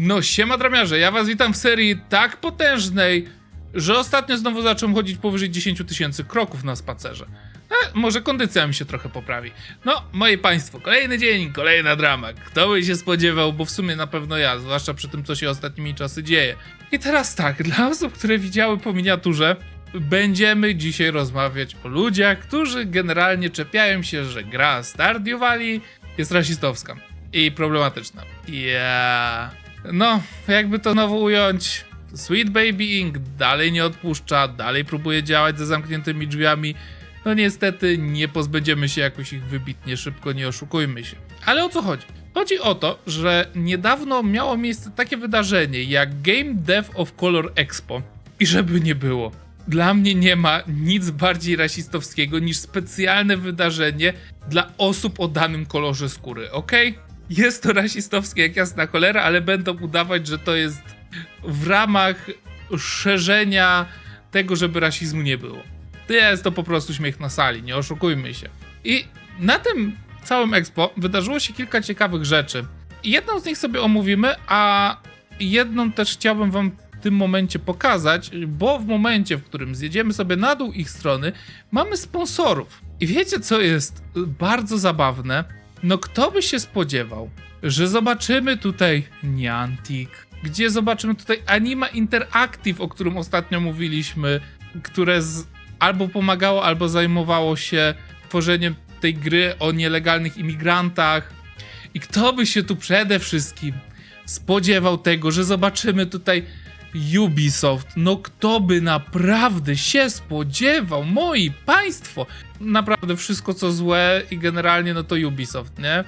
No siema dramiarze, ja was witam w serii tak potężnej, że ostatnio znowu zacząłem chodzić powyżej 10 tysięcy kroków na spacerze. E, może kondycja mi się trochę poprawi. No, moi państwo, kolejny dzień, kolejna drama. Kto by się spodziewał, bo w sumie na pewno ja, zwłaszcza przy tym, co się ostatnimi czasy dzieje. I teraz tak, dla osób, które widziały po miniaturze, będziemy dzisiaj rozmawiać o ludziach, którzy generalnie czepiają się, że gra Stardew Valley jest rasistowska i problematyczna. Ja. No, jakby to znowu ująć. Sweet Baby Inc. dalej nie odpuszcza, dalej próbuje działać ze zamkniętymi drzwiami. No niestety nie pozbędziemy się jakoś ich wybitnie szybko, nie oszukujmy się. Ale o co chodzi? Chodzi o to, że niedawno miało miejsce takie wydarzenie jak Game Dev of Color Expo. I żeby nie było, dla mnie nie ma nic bardziej rasistowskiego niż specjalne wydarzenie dla osób o danym kolorze skóry, ok? Jest to rasistowskie jak jasna cholera, ale będą udawać, że to jest w ramach szerzenia tego, żeby rasizmu nie było. Jest to po prostu śmiech na sali, nie oszukujmy się. I na tym całym expo wydarzyło się kilka ciekawych rzeczy. Jedną z nich sobie omówimy, a jedną też chciałbym wam w tym momencie pokazać, bo w momencie, w którym zjedziemy sobie na dół ich strony, mamy sponsorów. I wiecie, co jest bardzo zabawne? No kto by się spodziewał, że zobaczymy tutaj Niantic, gdzie zobaczymy tutaj Anima Interactive, o którym ostatnio mówiliśmy, które z, albo pomagało, albo zajmowało się tworzeniem tej gry o nielegalnych imigrantach. I kto by się tu przede wszystkim spodziewał tego, że zobaczymy tutaj Ubisoft. No kto by naprawdę się spodziewał, moi państwo. Naprawdę wszystko co złe i generalnie no to Ubisoft, nie?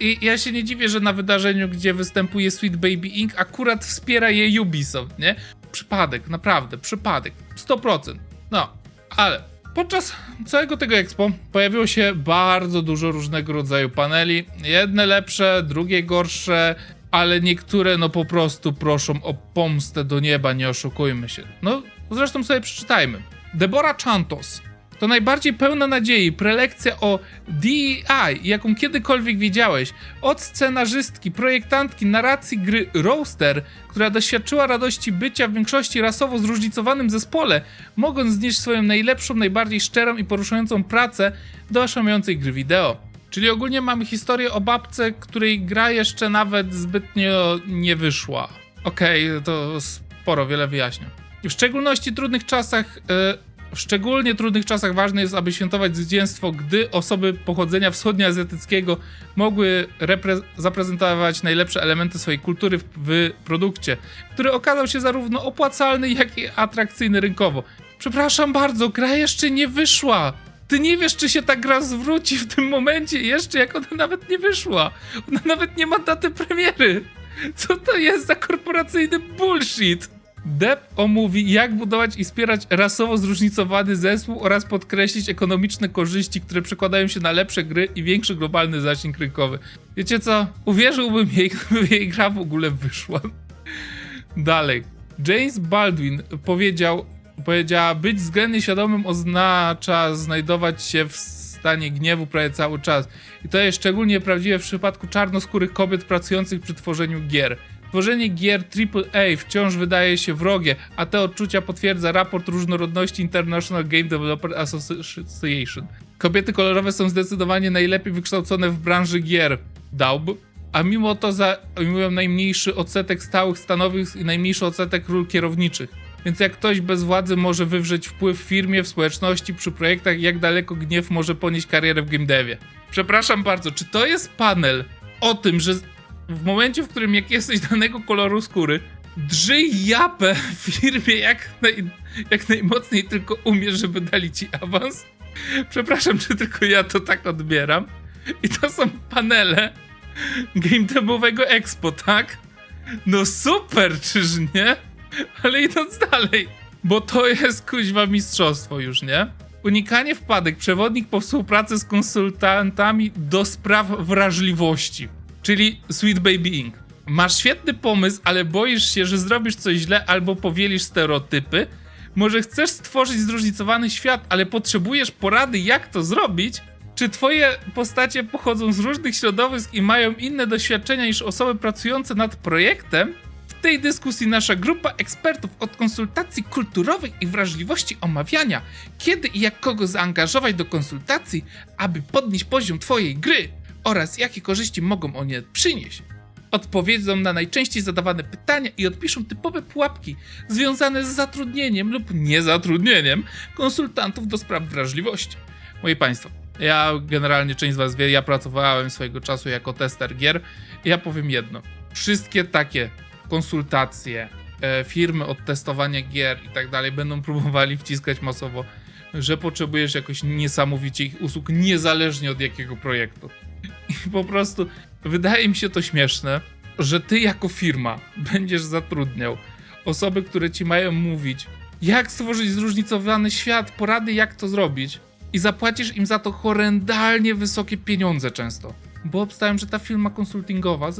I ja się nie dziwię, że na wydarzeniu, gdzie występuje Sweet Baby Inc. akurat wspiera je Ubisoft, nie? Przypadek, naprawdę, przypadek. 100%. No, ale podczas całego tego expo pojawiło się bardzo dużo różnego rodzaju paneli. Jedne lepsze, drugie gorsze, ale niektóre no po prostu proszą o pomstę do nieba, nie oszukujmy się. No, zresztą sobie przeczytajmy. Deborah Chantos to najbardziej pełna nadziei prelekcja o DEI, jaką kiedykolwiek widziałeś. Od scenarzystki, projektantki narracji gry Roaster, która doświadczyła radości bycia w większości rasowo zróżnicowanym zespole, mogąc znieść swoją najlepszą, najbardziej szczerą i poruszającą pracę do oszamującej gry wideo. Czyli ogólnie mamy historię o babce, której gra jeszcze nawet zbytnio nie wyszła. Okej, to sporo, wiele wyjaśnia. W szczególności trudnych czasach, e, w szczególnie trudnych czasach ważne jest, aby świętować zwycięstwo, gdy osoby pochodzenia wschodnioazjatyckiego mogły zaprezentować najlepsze elementy swojej kultury w, w produkcie, który okazał się zarówno opłacalny, jak i atrakcyjny rynkowo. Przepraszam bardzo, gra jeszcze nie wyszła. Ty nie wiesz, czy się ta gra zwróci w tym momencie jeszcze, jak ona nawet nie wyszła. Ona nawet nie ma daty premiery. Co to jest za korporacyjny bullshit? Depp omówi, jak budować i wspierać rasowo zróżnicowany zespół oraz podkreślić ekonomiczne korzyści, które przekładają się na lepsze gry i większy globalny zasięg rynkowy. Wiecie co? Uwierzyłbym jej, gdyby jej gra w ogóle wyszła. Dalej. James Baldwin powiedział, powiedziała, być względnie świadomym oznacza znajdować się w stanie gniewu prawie cały czas. I to jest szczególnie prawdziwe w przypadku czarnoskórych kobiet pracujących przy tworzeniu gier. Tworzenie gier AAA wciąż wydaje się wrogie, a te odczucia potwierdza raport różnorodności International Game Developer Association. Kobiety kolorowe są zdecydowanie najlepiej wykształcone w branży gier. Dałby. A mimo to zajmują najmniejszy odsetek stałych stanowisk i najmniejszy odsetek ról kierowniczych. Więc jak ktoś bez władzy może wywrzeć wpływ w firmie, w społeczności, przy projektach, jak daleko gniew może ponieść karierę w game devie. Przepraszam bardzo, czy to jest panel o tym, że w momencie, w którym jak jesteś danego koloru skóry, drżyj japę w firmie jak, naj, jak najmocniej tylko umiesz, żeby dali ci awans? Przepraszam, czy tylko ja to tak odbieram? I to są panele game demowego expo, tak? No super, czyż nie? Ale idąc dalej, bo to jest kuźwa mistrzostwo już, nie? Unikanie wpadek, przewodnik po współpracy z konsultantami do spraw wrażliwości, czyli Sweet Baby Inc. Masz świetny pomysł, ale boisz się, że zrobisz coś źle albo powielisz stereotypy? Może chcesz stworzyć zróżnicowany świat, ale potrzebujesz porady, jak to zrobić? Czy twoje postacie pochodzą z różnych środowisk i mają inne doświadczenia niż osoby pracujące nad projektem? Tej dyskusji nasza grupa ekspertów od konsultacji kulturowych i wrażliwości omawiania, kiedy i jak kogo zaangażować do konsultacji, aby podnieść poziom Twojej gry oraz jakie korzyści mogą one przynieść. Odpowiedzą na najczęściej zadawane pytania i odpiszą typowe pułapki związane z zatrudnieniem lub niezatrudnieniem konsultantów do spraw wrażliwości. Moi Państwo, ja generalnie część z Was wie, ja pracowałem swojego czasu jako tester gier. Ja powiem jedno. Wszystkie takie konsultacje, e, firmy od testowania gier i tak dalej będą próbowali wciskać masowo, że potrzebujesz jakoś niesamowicie ich usług, niezależnie od jakiego projektu. I po prostu wydaje mi się to śmieszne, że ty jako firma będziesz zatrudniał osoby, które ci mają mówić, jak stworzyć zróżnicowany świat, porady, jak to zrobić, i zapłacisz im za to horrendalnie wysokie pieniądze często. Bo obstałem, że ta firma konsultingowa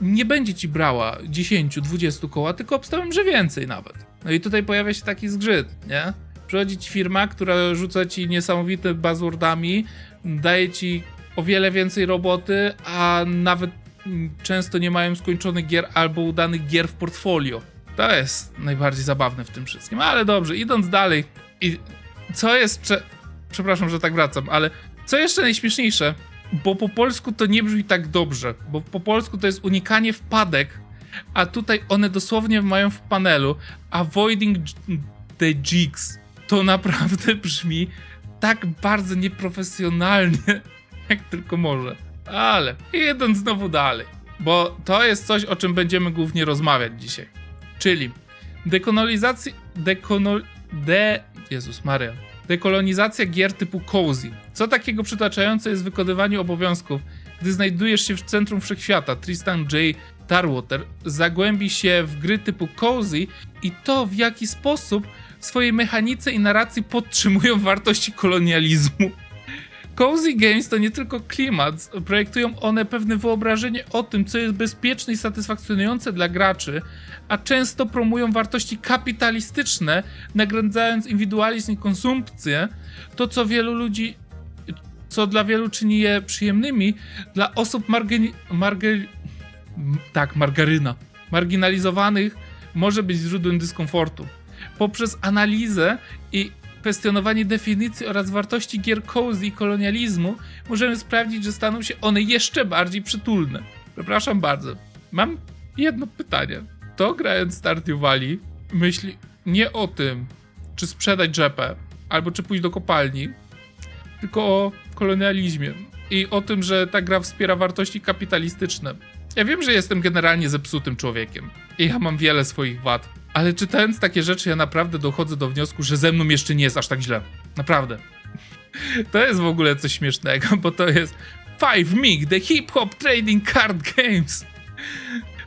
nie będzie ci brała 10-20 koła, tylko obstałem, że więcej nawet. No i tutaj pojawia się taki zgrzyt, nie? Przychodzi ci firma, która rzuca ci niesamowite buzzwordami, daje ci o wiele więcej roboty, a nawet mm, często nie mają skończonych gier albo udanych gier w portfolio. To jest najbardziej zabawne w tym wszystkim. Ale dobrze, idąc dalej. I co jest. Przepraszam, że tak wracam, ale co jeszcze najśmieszniejsze, bo po polsku to nie brzmi tak dobrze, bo po polsku to jest unikanie wpadek, a tutaj one dosłownie mają w panelu avoiding the jigs. To naprawdę brzmi tak bardzo nieprofesjonalnie, jak tylko może. Ale idąc znowu dalej, bo to jest coś, o czym będziemy głównie rozmawiać dzisiaj. Czyli dekolonizacja. Dekonol. De. Jezus Maria. Dekolonizacja gier typu cozy. Co takiego przytaczające jest w wykonywaniu obowiązków, gdy znajdujesz się w centrum wszechświata, Tristan J. Tarwater zagłębi się w gry typu cozy i to w jaki sposób swojej mechanice i narracji podtrzymują wartości kolonializmu. Cozy Games to nie tylko klimat, projektują one pewne wyobrażenie o tym, co jest bezpieczne i satysfakcjonujące dla graczy, a często promują wartości kapitalistyczne, nagradzając indywidualizm i konsumpcję, to co wielu ludzi, co dla wielu czyni je przyjemnymi, dla osób margini, marge, m- tak, margaryna, marginalizowanych może być źródłem dyskomfortu. Poprzez analizę i kwestionowanie definicji oraz wartości gier cozy i kolonializmu możemy sprawdzić, że staną się one jeszcze bardziej przytulne. Przepraszam bardzo. Mam jedno pytanie. To grając Stardew Valley myśli nie o tym, czy sprzedać rzepę, albo czy pójść do kopalni, tylko o kolonializmie i o tym, że ta gra wspiera wartości kapitalistyczne. Ja wiem, że jestem generalnie zepsutym człowiekiem i ja mam wiele swoich wad, ale czytając takie rzeczy, ja naprawdę dochodzę do wniosku, że ze mną jeszcze nie jest aż tak źle. Naprawdę. To jest w ogóle coś śmiesznego, bo to jest Five Mig, the hip hop trading card games.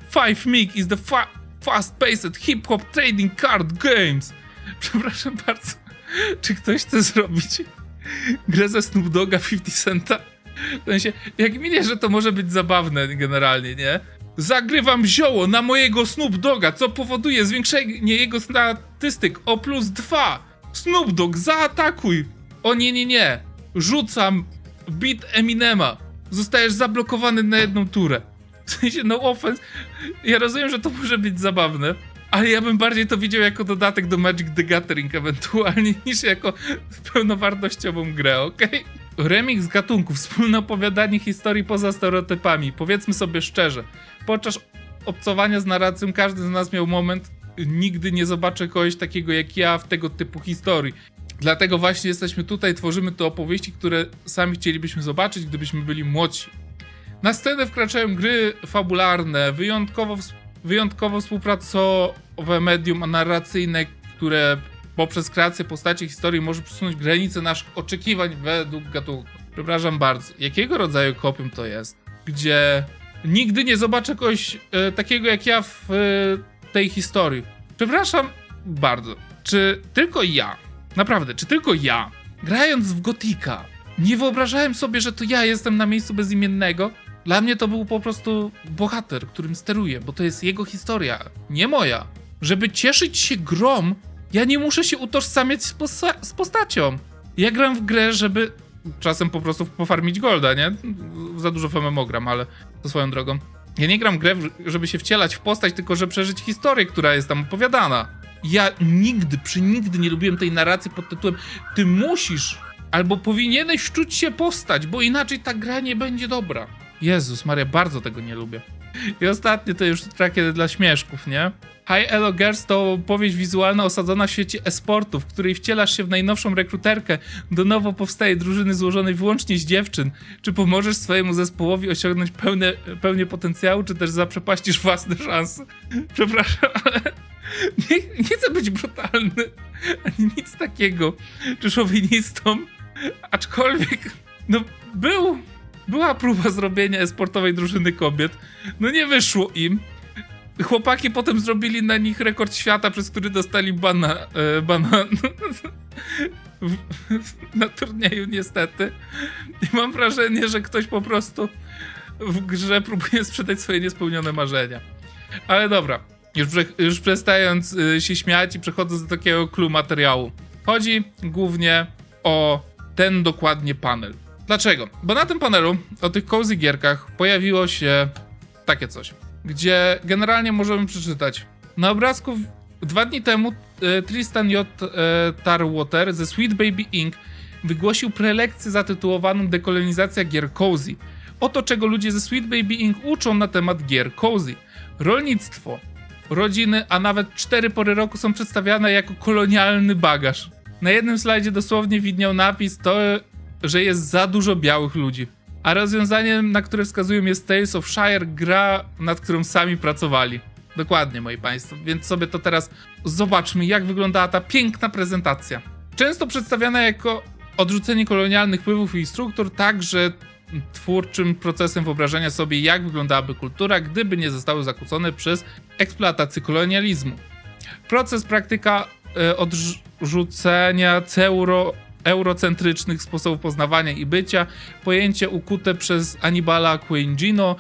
Five Mig is the fa fast-paced hip hop trading card games. Przepraszam bardzo. Czy ktoś chce zrobić grę ze Snoop Dogga 50 Centa? W sensie, jak minie, że to może być zabawne generalnie, nie? Zagrywam zioło na mojego Snoop Dogga, co powoduje zwiększenie jego statystyk o plus 2. Snoop Dogg, zaatakuj! O nie, nie, nie. Rzucam beat Eminema. Zostajesz zablokowany na jedną turę. W sensie, no offense. Ja rozumiem, że to może być zabawne, ale ja bym bardziej to widział jako dodatek do Magic the Gathering ewentualnie, niż jako pełnowartościową grę, okej? Remix gatunków, wspólne opowiadanie historii poza stereotypami. Powiedzmy sobie szczerze, podczas obcowania z narracją każdy z nas miał moment, nigdy nie zobaczę kogoś takiego jak ja w tego typu historii. Dlatego właśnie jesteśmy tutaj, tworzymy te opowieści, które sami chcielibyśmy zobaczyć, gdybyśmy byli młodsi. Na scenę wkraczają gry fabularne, wyjątkowo, wyjątkowo współpracowe medium narracyjne, które poprzez kreację postaci historii może przesunąć granice naszych oczekiwań według gatunku. Przepraszam bardzo, jakiego rodzaju kopium to jest? Gdzie nigdy nie zobaczę kogoś e, takiego jak ja w e, tej historii. Przepraszam bardzo. Czy tylko ja, naprawdę, czy tylko ja, grając w Gotika, nie wyobrażałem sobie, że to ja jestem na miejscu bezimiennego? Dla mnie to był po prostu bohater, którym steruję, bo to jest jego historia, nie moja. Żeby cieszyć się grom, ja nie muszę się utożsamiać z, posta- z postacią. Ja gram w grę, żeby czasem po prostu pofarmić golda, nie? Za dużo w MMO gram, ale to swoją drogą. Ja nie gram w grę, żeby się wcielać w postać, tylko żeby przeżyć historię, która jest tam opowiadana. Ja nigdy, przy nigdy nie lubiłem tej narracji pod tytułem ty musisz albo powinieneś wczuć się postać, bo inaczej ta gra nie będzie dobra. Jezus Maria, bardzo tego nie lubię. I ostatnie to już takie dla śmieszków, nie? High Elo Girls to powieść wizualna osadzona w świecie e-sportu, w której wcielasz się w najnowszą rekruterkę do nowo powstaje drużyny złożonej wyłącznie z dziewczyn. Czy pomożesz swojemu zespołowi osiągnąć pełne, pełnię potencjału, czy też zaprzepaścisz własne szanse? Przepraszam, ale nie, nie chcę być brutalny, ani nic takiego, czy szowinistą, aczkolwiek, no był, była próba zrobienia e-sportowej drużyny kobiet, no nie wyszło im. Chłopaki potem zrobili na nich rekord świata, przez który dostali bana, e, bana w, na turnieju niestety. I mam wrażenie, że ktoś po prostu w grze próbuje sprzedać swoje niespełnione marzenia. Ale dobra, już, już przestając y, się śmiać i przechodząc do takiego clue materiału. Chodzi głównie o ten dokładnie panel. Dlaczego? Bo na tym panelu, o tych cozy gierkach, pojawiło się takie coś, gdzie generalnie możemy przeczytać. Na obrazku dwa dni temu e, Tristan J. E, Tarwater ze Sweet Baby Inc. wygłosił prelekcję zatytułowaną Dekolonizacja gier cozy. Oto czego ludzie ze Sweet Baby Inc. uczą na temat gier cozy. Rolnictwo, rodziny, a nawet cztery pory roku są przedstawiane jako kolonialny bagaż. Na jednym slajdzie dosłownie widniał napis to, że jest za dużo białych ludzi. A rozwiązaniem, na które wskazują jest Tales of Shire, gra, nad którą sami pracowali. Dokładnie, moi państwo. Więc sobie to teraz zobaczmy, jak wyglądała ta piękna prezentacja. Często przedstawiana jako odrzucenie kolonialnych wpływów i struktur, także twórczym procesem wyobrażenia sobie, jak wyglądałaby kultura, gdyby nie zostały zakłócone przez eksploatację kolonializmu. Proces praktyka e, odrzucenia ceuro, eurocentrycznych sposobów poznawania i bycia, pojęcie ukute przez Annibala Quingino,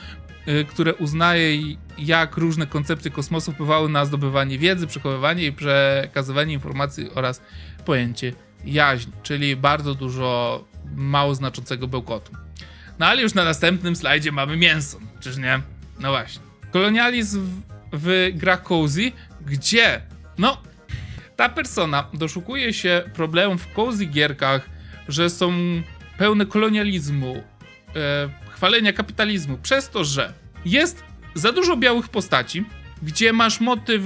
y, które uznaje, jak różne koncepcje kosmosu wpływały na zdobywanie wiedzy, przechowywanie i przekazywanie informacji oraz pojęcie jaźń, czyli bardzo dużo mało znaczącego bełkotu. No ale już na następnym slajdzie mamy mięso, czyż nie? No właśnie. Kolonializm w, w grach cozy, gdzie, no, ta persona doszukuje się problemów w cozy gierkach, że są pełne kolonializmu, e, chwalenia kapitalizmu, przez to, że jest za dużo białych postaci, gdzie masz motyw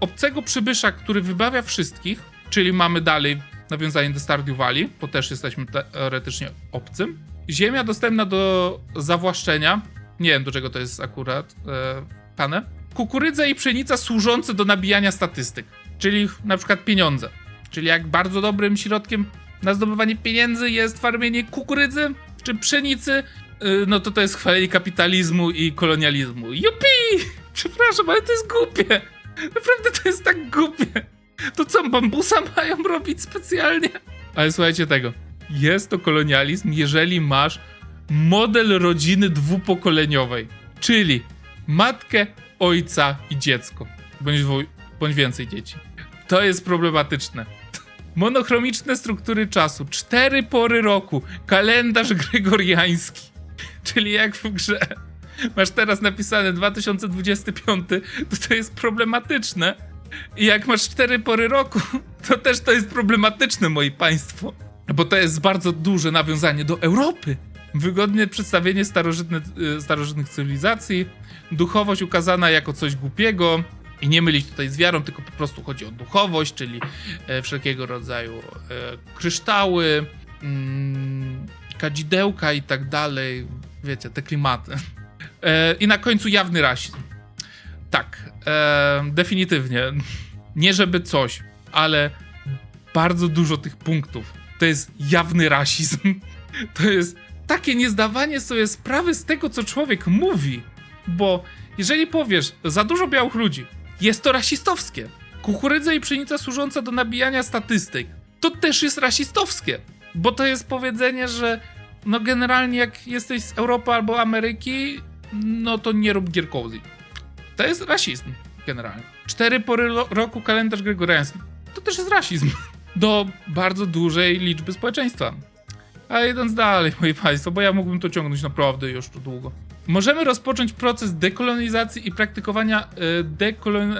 obcego przybysza, który wybawia wszystkich, czyli mamy dalej nawiązanie do Stardew Valley, bo też jesteśmy teoretycznie obcym. Ziemia dostępna do zawłaszczenia, nie wiem do czego to jest akurat, e, pane. Kukurydza i pszenica służące do nabijania statystyk, czyli na przykład pieniądze. Czyli jak bardzo dobrym środkiem na zdobywanie pieniędzy jest farmienie kukurydzy czy pszenicy, y, no to to jest chwalenie kapitalizmu i kolonializmu. Jupi! Przepraszam, ale to jest głupie. Naprawdę to jest tak głupie. To co, bambusa mają robić specjalnie? Ale słuchajcie tego. Jest to kolonializm, jeżeli masz model rodziny dwupokoleniowej. Czyli matkę, ojca i dziecko. Dwu, bądź więcej dzieci. To jest problematyczne. Monochromiczne struktury czasu, cztery pory roku, kalendarz gregoriański. Czyli jak w grze masz teraz napisane 2025, to to jest problematyczne. I jak masz cztery pory roku, to też to jest problematyczne, moi państwo. Bo to jest bardzo duże nawiązanie do Europy. Wygodne przedstawienie starożytne, y, starożytnych cywilizacji, duchowość ukazana jako coś głupiego. I nie mylić tutaj z wiarą, tylko po prostu chodzi o duchowość, czyli e, wszelkiego rodzaju e, kryształy, mm, kadzidełka i tak dalej. Wiecie, te klimaty. E, I na końcu jawny rasizm. Tak, definitywnie. Nie żeby coś, ale bardzo dużo tych punktów. To jest jawny rasizm. To jest takie niezdawanie sobie sprawy z tego, co człowiek mówi. Bo jeżeli powiesz za dużo białych ludzi, jest to rasistowskie. Kukurydza i pszenica służąca do nabijania statystyk, to też jest rasistowskie. Bo to jest powiedzenie, że no generalnie jak jesteś z Europy albo Ameryki, no to nie rób gier cozy. To jest rasizm generalnie. Cztery pory roku kalendarz gregoriański. To też jest rasizm. Do bardzo dużej liczby społeczeństwa. A idąc dalej, moi państwo, bo ja mógłbym to ciągnąć naprawdę już tu długo. Możemy rozpocząć proces dekolonizacji i praktykowania e, dekolon...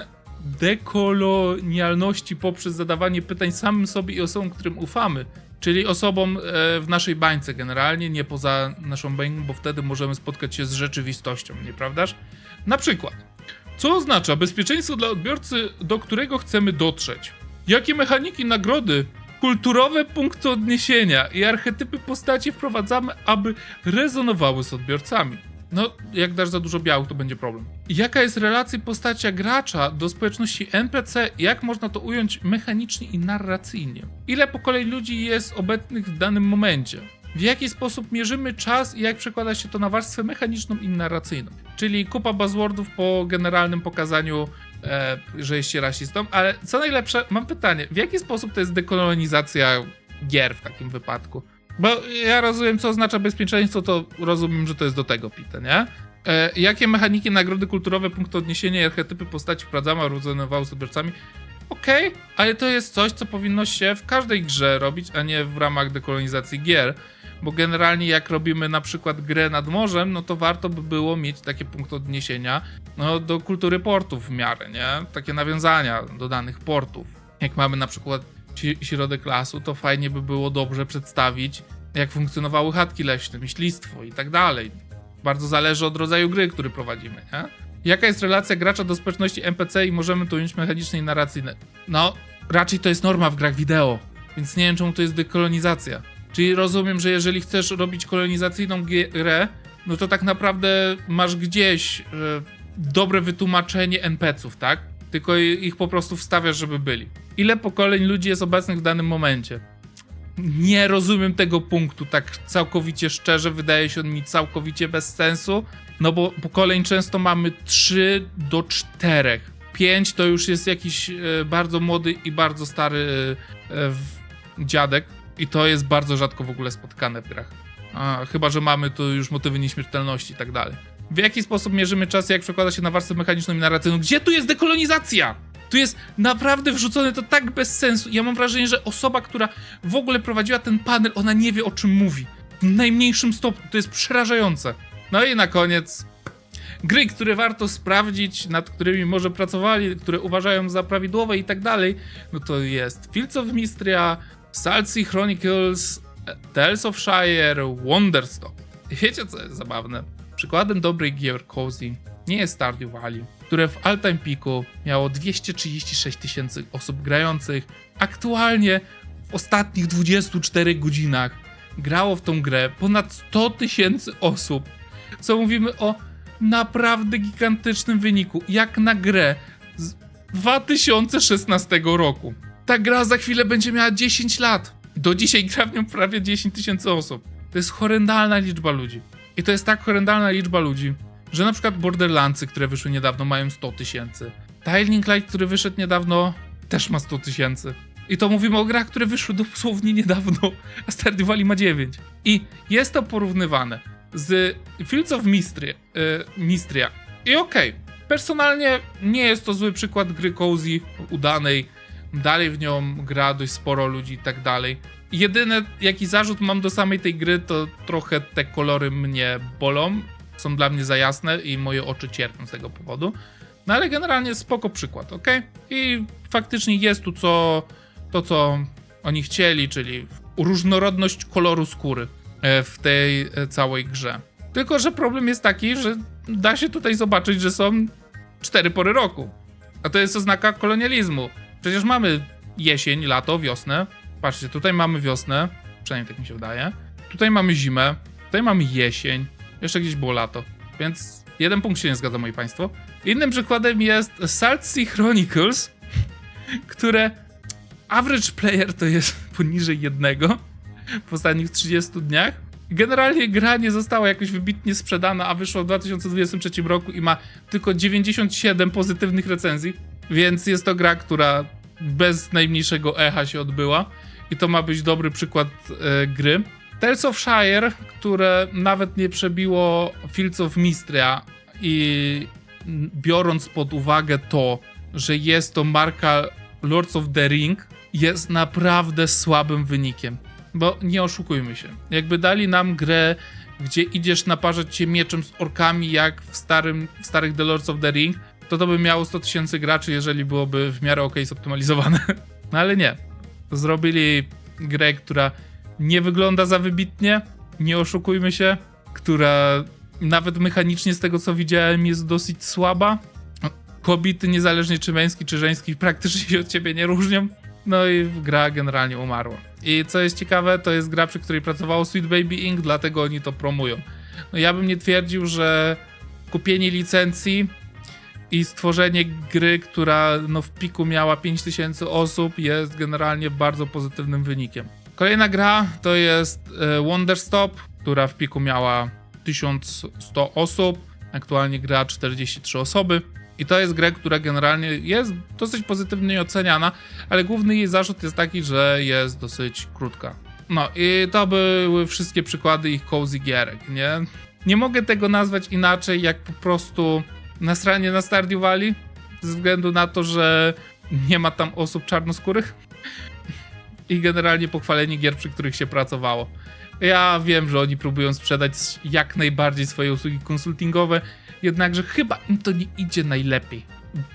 dekolonialności poprzez zadawanie pytań samym sobie i osobom, którym ufamy. Czyli osobom e, w naszej bańce generalnie, nie poza naszą bańką, bo wtedy możemy spotkać się z rzeczywistością, nieprawdaż? Na przykład, co oznacza bezpieczeństwo dla odbiorcy, do którego chcemy dotrzeć? Jakie mechaniki nagrody, kulturowe punkty odniesienia i archetypy postaci wprowadzamy, aby rezonowały z odbiorcami? No, jak dasz za dużo białych, to będzie problem. Jaka jest relacja postacia gracza do społeczności NPC? Jak można to ująć mechanicznie i narracyjnie? Ile pokoleń ludzi jest obecnych w danym momencie? W jaki sposób mierzymy czas i jak przekłada się to na warstwę mechaniczną i narracyjną? Czyli kupa buzzwordów po generalnym pokazaniu, e, że jesteście rasistą, ale co najlepsze, mam pytanie, w jaki sposób to jest dekolonizacja gier w takim wypadku? Bo ja rozumiem, co oznacza bezpieczeństwo, to rozumiem, że to jest do tego pite, nie? E, jakie mechaniki, nagrody kulturowe, punkty odniesienia i archetypy postaci wprowadzamy, rezonowały z odbiorcami? Okej, ale to jest coś, co powinno się w każdej grze robić, a nie w ramach dekolonizacji gier. Bo generalnie jak robimy na przykład grę nad morzem, no to warto by było mieć takie punkty odniesienia no, do kultury portów w miarę, nie? Takie nawiązania do danych portów. Jak mamy na przykład środek lasu, to fajnie by było dobrze przedstawić, jak funkcjonowały chatki leśne, myślistwo i tak dalej. Bardzo zależy od rodzaju gry, który prowadzimy, nie? Jaka jest relacja gracza do społeczności NPC i możemy to ująć mechanicznie i narracyjne? No, raczej to jest norma w grach wideo, więc nie wiem czemu to jest dekolonizacja. Czyli rozumiem, że jeżeli chcesz robić kolonizacyjną grę, no to tak naprawdę masz gdzieś e, dobre wytłumaczenie NPC-ów, tak? Tylko ich po prostu wstawiasz, żeby byli. Ile pokoleń ludzi jest obecnych w danym momencie? Nie rozumiem tego punktu tak całkowicie szczerze, wydaje się on mi całkowicie bez sensu, no bo pokoleń często mamy 3 do 4. 5 to już jest jakiś e, bardzo młody i bardzo stary e, e, dziadek i to jest bardzo rzadko w ogóle spotkane w grach. A, chyba, że mamy tu już motywy nieśmiertelności i tak dalej. W jaki sposób mierzymy czas, jak przekłada się na warstwę mechaniczną i narracyjną? Gdzie tu jest dekolonizacja? Tu jest naprawdę wrzucone to tak bez sensu. Ja mam wrażenie, że osoba, która w ogóle prowadziła ten panel, ona nie wie o czym mówi. W najmniejszym stopniu. To jest przerażające. No i na koniec gry, które warto sprawdzić, nad którymi może pracowali, które uważają za prawidłowe i tak dalej, no to jest Fields of Mistria, Saltsea Chronicles, Tales of Shire, Wonderstop. I wiecie co jest zabawne? Przykładem dobrej gier Cozy nie jest Stardew Valley, które w All Time Peaku miało 236 tysięcy osób grających. Aktualnie w ostatnich 24 godzinach grało w tą grę ponad 100 tysięcy osób. Co mówimy o naprawdę gigantycznym wyniku, jak na grę z 2016 roku. Ta gra za chwilę będzie miała 10 lat. Do dzisiaj gra w nią prawie 10 tysięcy osób. To jest horrendalna liczba ludzi. I to jest tak horrendalna liczba ludzi, że na przykład Borderlandsy, które wyszły niedawno, mają 100 tysięcy. Dying Light, który wyszedł niedawno, też ma 100 tysięcy. I to mówimy o grach, które wyszły dosłownie niedawno, a Stardew Valley ma 9. I jest to porównywane z Fields of Mistria. y, Mistria. I okej, personalnie nie jest to zły przykład gry cozy, udanej. Dalej w nią gra dość sporo ludzi i tak dalej. Jedyny jaki zarzut mam do samej tej gry, to trochę te kolory mnie bolą. Są dla mnie za jasne i moje oczy cierpią z tego powodu. No ale generalnie spoko przykład, ok? I faktycznie jest tu co, to, co oni chcieli, czyli różnorodność koloru skóry e, w tej e, całej grze. Tylko, że problem jest taki, że da się tutaj zobaczyć, że są cztery pory roku. A to jest oznaka kolonializmu. Przecież mamy jesień, lato, wiosnę. Patrzcie, tutaj mamy wiosnę, przynajmniej tak mi się wydaje. Tutaj mamy zimę, tutaj mamy jesień, jeszcze gdzieś było lato. Więc jeden punkt się nie zgadza, moi państwo. Innym przykładem jest Salt Sea Chronicles, które average player to jest poniżej jednego w ostatnich 30 dniach. Generalnie gra nie została jakoś wybitnie sprzedana, a wyszła w 2023 roku i ma tylko 97 pozytywnych recenzji, więc jest to gra, która bez najmniejszego echa się odbyła i to ma być dobry przykład e, gry. Tales of Shire, które nawet nie przebiło Fields Mistria i biorąc pod uwagę to, że jest to marka Lords of the Ring, jest naprawdę słabym wynikiem. Bo nie oszukujmy się. Jakby dali nam grę gdzie idziesz naparzać się mieczem z orkami, jak w, starym, w starych The Lords of the Ring, to to by miało 100 tysięcy graczy, jeżeli byłoby w miarę ok zoptymalizowane. No ale nie. Zrobili grę, która nie wygląda za wybitnie, nie oszukujmy się, która nawet mechanicznie z tego co widziałem jest dosyć słaba. Kobiety, niezależnie czy męski, czy żeński, praktycznie się od ciebie nie różnią. No i gra generalnie umarła. I co jest ciekawe, to jest gra, przy której pracowało Sweet Baby Inc., dlatego oni to promują. No ja bym nie twierdził, że kupienie licencji i stworzenie gry, która no, w piku miała 5000 osób, jest generalnie bardzo pozytywnym wynikiem. Kolejna gra to jest e, Wonderstop, która w piku miała 1100 osób, aktualnie gra 43 osoby. I to jest gra, która generalnie jest dosyć pozytywnie oceniana, ale główny jej zarzut jest taki, że jest dosyć krótka. No i to były wszystkie przykłady ich cozy gierek, nie? Nie mogę tego nazwać inaczej, jak po prostu nasranie na Stardew ze względu na to, że nie ma tam osób czarnoskórych i generalnie pochwalenie gier, przy których się pracowało. Ja wiem, że oni próbują sprzedać jak najbardziej swoje usługi konsultingowe, jednakże chyba im to nie idzie najlepiej.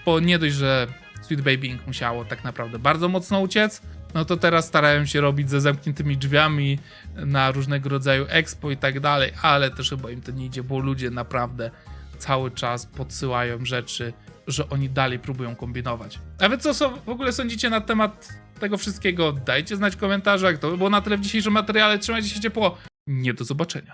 Bo nie dość, że Sweet Baby Inc. musiało tak naprawdę bardzo mocno uciec, no to teraz starają się robić ze zamkniętymi drzwiami na różnego rodzaju expo i tak dalej, ale też chyba im to nie idzie, bo ludzie naprawdę cały czas podsyłają rzeczy, że oni dalej próbują kombinować. A wy co w ogóle sądzicie na temat tego wszystkiego? Dajcie znać w komentarzach. To by było na tyle w dzisiejszym materiale. Trzymajcie się ciepło. Nie do zobaczenia.